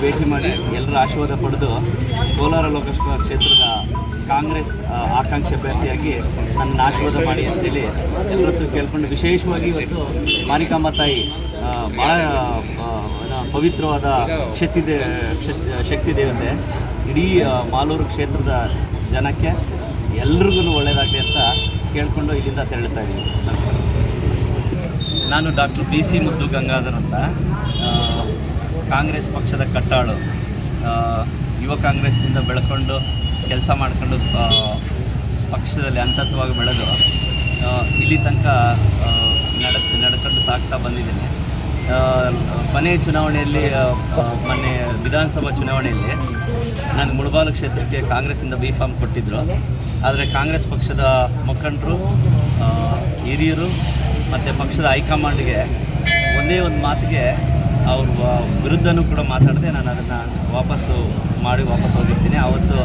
ಭೇಟಿ ಮಾಡಿ ಎಲ್ಲರ ಆಶೀರ್ವಾದ ಪಡೆದು ಕೋಲಾರ ಲೋಕಸಭಾ ಕ್ಷೇತ್ರದ ಕಾಂಗ್ರೆಸ್ ಆಕಾಂಕ್ಷಿ ಅಭ್ಯರ್ಥಿಯಾಗಿ ನನ್ನ ಆಶೀರ್ವಾದ ಮಾಡಿ ಅಂತೇಳಿ ಎಲ್ಲರದ್ದು ಕೇಳ್ಕೊಂಡು ವಿಶೇಷವಾಗಿ ಇವತ್ತು ಮಾರಿಕಾಂಬ ತಾಯಿ ಭಾಳ ಪವಿತ್ರವಾದ ಶಕ್ತಿ ದೇ ಶಕ್- ಶಕ್ತಿ ದೇವತೆ. ಇಡೀ ಮಾಲೂರು ಕ್ಷೇತ್ರದ ಜನಕ್ಕೆ ಎಲ್ರಿಗೂ ಒಳ್ಳೆಯದಾಗಲಿ ಅಂತ ಕೇಳಿಕೊಂಡು ಇಲ್ಲಿಂದ ತೆರಳುತ್ತಾ ಇದ್ದೀನಿ. ನಾನು ಡಾಕ್ಟರ್ ಬಿ ಸಿ ಮುದ್ದು ಗಂಗಾಧರ್ ಅಂತ. ಕಾಂಗ್ರೆಸ್ ಪಕ್ಷದ ಕಟ್ಟಾಳು ಯುವ ಕಾಂಗ್ರೆಸ್ನಿಂದ ಬೆಳ್ಕೊಂಡು ಕೆಲಸ ಮಾಡ್ಕೊಂಡು ಪಕ್ಷದಲ್ಲಿ ಅಂತತ್ವವಾಗಿ ಬೆಳೆದು ಇಲ್ಲಿ ತನಕ ನಡೆ ನಡ, ನಡ್ಕೊಂಡು ಸಾಗ್ತಾ ಬಂದಿದ್ದೀನಿ. ಮನೆ ಚುನಾವಣೆಯಲ್ಲಿ ಮೊನ್ನೆ ವಿಧಾನಸಭಾ ಚುನಾವಣೆಯಲ್ಲಿ ನಾನು ಮುಳಬಾಲು ಕ್ಷೇತ್ರಕ್ಕೆ ಕಾಂಗ್ರೆಸ್ಸಿಂದ ಬಿ ಫಾರ್ಮ್ ಕೊಟ್ಟಿದ್ದರು ಆದರೆ ಕಾಂಗ್ರೆಸ್ ಪಕ್ಷದ ಮುಖಂಡರು ಹಿರಿಯರು ಮತ್ತು ಪಕ್ಷದ ಹೈಕಮಾಂಡ್ಗೆ ಒಂದೇ ಒಂದು ಮಾತಿಗೆ ಅವ್ರ ವಿರುದ್ಧನೂ ಕೂಡ ಮಾತಾಡದೆ ನಾನು ಅದನ್ನು ವಾಪಸ್ಸು ಮಾಡಿ ವಾಪಸ್ ಹೋಗಿರ್ತೀನಿ. ಆವತ್ತು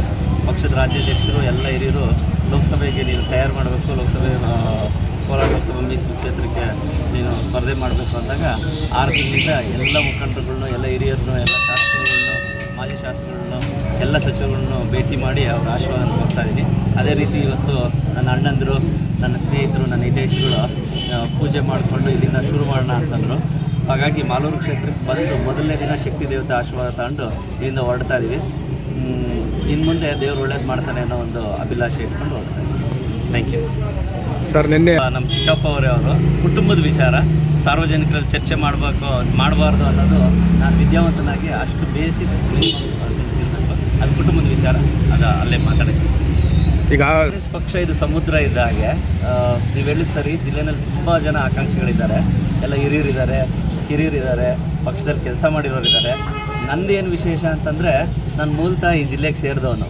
ಪಕ್ಷದ ರಾಜ್ಯಾಧ್ಯಕ್ಷರು ಎಲ್ಲ ಹಿರಿಯರು ಲೋಕಸಭೆಗೆ ನೀನು ತಯಾರು ಮಾಡಬೇಕು, ಲೋಕಸಭೆ ಕೋಲಾರ ಲೋಕಸಭಾ ಮೀಸಲು ಕ್ಷೇತ್ರಕ್ಕೆ ನೀನು ಸ್ಪರ್ಧೆ ಮಾಡಬೇಕು ಅಂದಾಗ ಆರು ತಿಂಗಳಿಂದ ಎಲ್ಲ ಮುಖಂಡರುಗಳನ್ನು, ಎಲ್ಲ ಹಿರಿಯರನ್ನು, ಎಲ್ಲ ಶಾಸಕರುಗಳನ್ನು, ಮಾಜಿ ಶಾಸಕರುಗಳನ್ನು, ಎಲ್ಲ ಸಚಿವರುಗಳನ್ನು ಭೇಟಿ ಮಾಡಿ ಅವರ ಆಶೀರ್ವಾದ ಕೊಡ್ತಾ ಇದ್ದೀನಿ. ಅದೇ ರೀತಿ ಇವತ್ತು ನನ್ನ ಅಣ್ಣಂದರು, ನನ್ನ ಸ್ನೇಹಿತರು, ನನ್ನ ಹಿತೈಷಿಗಳು ಪೂಜೆ ಮಾಡಿಕೊಂಡು ಇಲ್ಲಿಂದ ಶುರು ಮಾಡೋಣ ಅಂತಂದರು. ಸೊ ಹಾಗಾಗಿ ಮಾಲೂರು ಕ್ಷೇತ್ರಕ್ಕೆ ಬಂದು ಮೊದಲನೇ ದಿನ ಶಕ್ತಿ ದೇವತೆ ಆಶೀರ್ವಾದ ತಗೊಂಡು ಇಲ್ಲಿಂದ ಹೊರಡ್ತಾ ಇದ್ದೀವಿ. ಇನ್ನು ಮುಂದೆ ದೇವರು ಒಳ್ಳೇದು ಮಾಡ್ತಾನೆ ಅನ್ನೋ ಒಂದು ಅಭಿಲಾಷೆ ಇಟ್ಕೊಂಡು ಹೊರಡ್ತಾ ಇದ್ದೀವಿ. ಥ್ಯಾಂಕ್ ಯು ಸರ್ ನಿನ್ನೆ ನಮ್ಮ ಚಿಕ್ಕಪ್ಪ ಅವರೇ ಅವರು ಕುಟುಂಬದ ವಿಚಾರ ಸಾರ್ವಜನಿಕರಲ್ಲಿ ಚರ್ಚೆ ಮಾಡಬೇಕು ಮಾಡಬಾರ್ದು ಅನ್ನೋದು ನಾನು ವಿದ್ಯಾವಂತನಾಗಿ ಅಷ್ಟು ಬೇಸಿಕ್ ಅದು ಕುಟುಂಬದ ವಿಚಾರ ಅದು ಅಲ್ಲೇ ಮಾತಾಡ್ತೀನಿ ಈಗ ಕಾಂಗ್ರೆಸ್ ಪಕ್ಷ ಇದು ಸಮುದ್ರ ಇದ್ದ ಹಾಗೆ ನೀವು ಹೇಳಿದ ಸರಿ, ಜಿಲ್ಲೆನಲ್ಲಿ ತುಂಬ ಜನ ಆಕಾಂಕ್ಷಿಗಳಿದ್ದಾರೆ. ಎಲ್ಲ ಹಿರಿಯರಿದ್ದಾರೆ, ಕಿರಿಯರಿದ್ದಾರೆ, ಪಕ್ಷದಲ್ಲಿ ಕೆಲಸ ಮಾಡಿರೋರಿದ್ದಾರೆ. ಏನು ವಿಶೇಷ ಅಂತಂದರೆ, ನಾನು ಮೂಲತಃ ಈ ಜಿಲ್ಲೆಗೆ ಸೇರಿದವನು.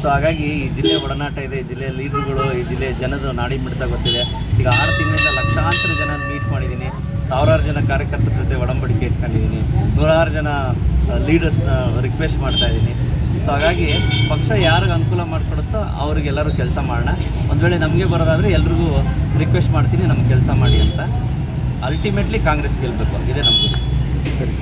ಸೊ ಹಾಗಾಗಿ ಈ ಜಿಲ್ಲೆ ಒಡನಾಟ ಇದೆ, ಈ ಜಿಲ್ಲೆಯ ಲೀಡ್ರುಗಳು, ಈ ಜಿಲ್ಲೆಯ ಜನದ ನಾಡಿ ಮಿಡಿತ ಗೊತ್ತಿದೆ. ಈಗ ಆರು ತಿಂಗಳಿಂದ ಲಕ್ಷಾಂತರ ಜನ ಮೀಟ್ ಮಾಡಿದ್ದೀನಿ ಸಾವಿರಾರು ಜನ ಕಾರ್ಯಕರ್ತರ ಜೊತೆ ಒಡಂಬಡಿಕೆ ಇಟ್ಕೊಂಡಿದ್ದೀನಿ ನೂರಾರು ಜನ ಲೀಡರ್ಸ್ನ ರಿಕ್ವೆಸ್ಟ್ ಮಾಡ್ತಾ ಇದ್ದೀನಿ ಸೊ ಹಾಗಾಗಿ ಪಕ್ಷ ಯಾರಿಗೆ ಅನುಕೂಲ ಮಾಡಿಕೊಡುತ್ತೋ ಅವ್ರಿಗೆಲ್ಲರೂ ಕೆಲಸ ಮಾಡೋಣ. ಒಂದು ವೇಳೆ ನಮಗೆ ಬರೋದಾದರೆ ಎಲ್ರಿಗೂ ರಿಕ್ವೆಸ್ಟ್ ಮಾಡ್ತೀನಿ, ನಮ್ಗೆ ಕೆಲಸ ಮಾಡಿ ಅಂತ. ಅಲ್ಟಿಮೇಟ್ಲಿ ಕಾಂಗ್ರೆಸ್ ಗೆಲ್ಲಬೇಕು ಇದೇ ನಮ್ಮ ಸರಿ.